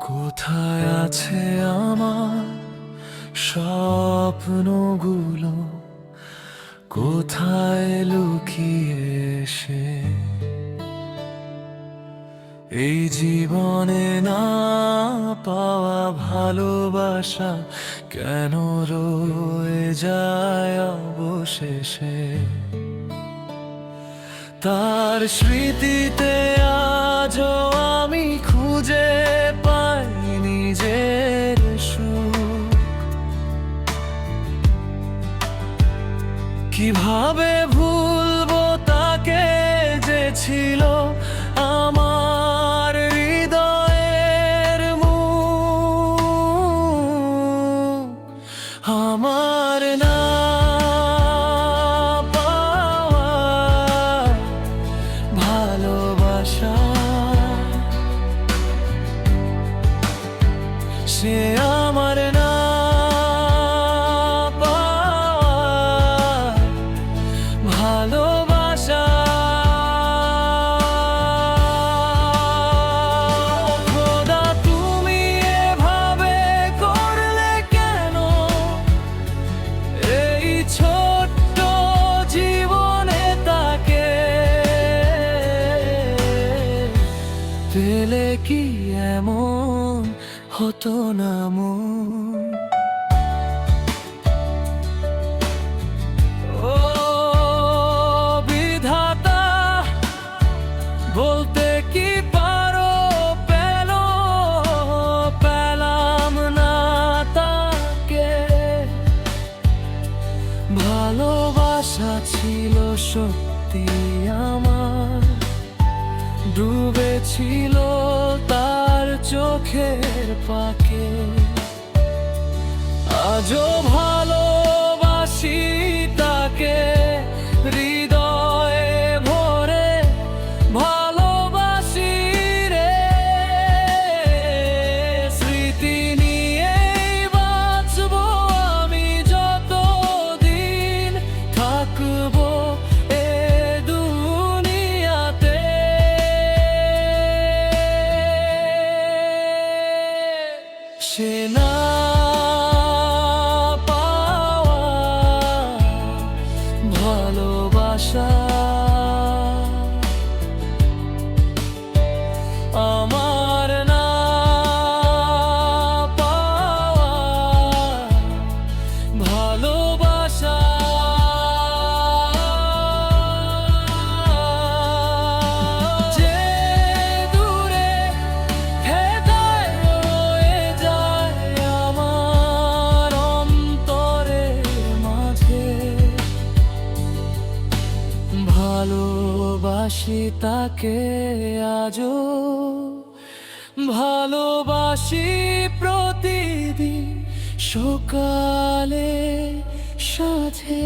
কোথায় আছে আমার স্বপ্নগুলো? কোথায় লুকিয়ে সে এই জীবনে না পাওয়া ভালোবাসা কেন রয়ে যায় অবশেষে? তার স্মৃতিতে আজও আমি খুঁজে নিজের সুখ। কীভাবে ভুলবো তাকে যে ছিল আমার হৃদয়ের মুখ? আমার না পেলে কি এমন হতো না মন? ও বিধাতা, বলতে কি পারো পেল, পেলাম না তাকে। ভালোবাসা ছিল সত্যি আমার। ডুবেছিল তার চোখের পাকে। আজও ভালোবাসি সে না পাওয়া ভালোবাসা ভালোবাসি তাকে আজও ভালোবাসি প্রতিদিন সকালে সাথে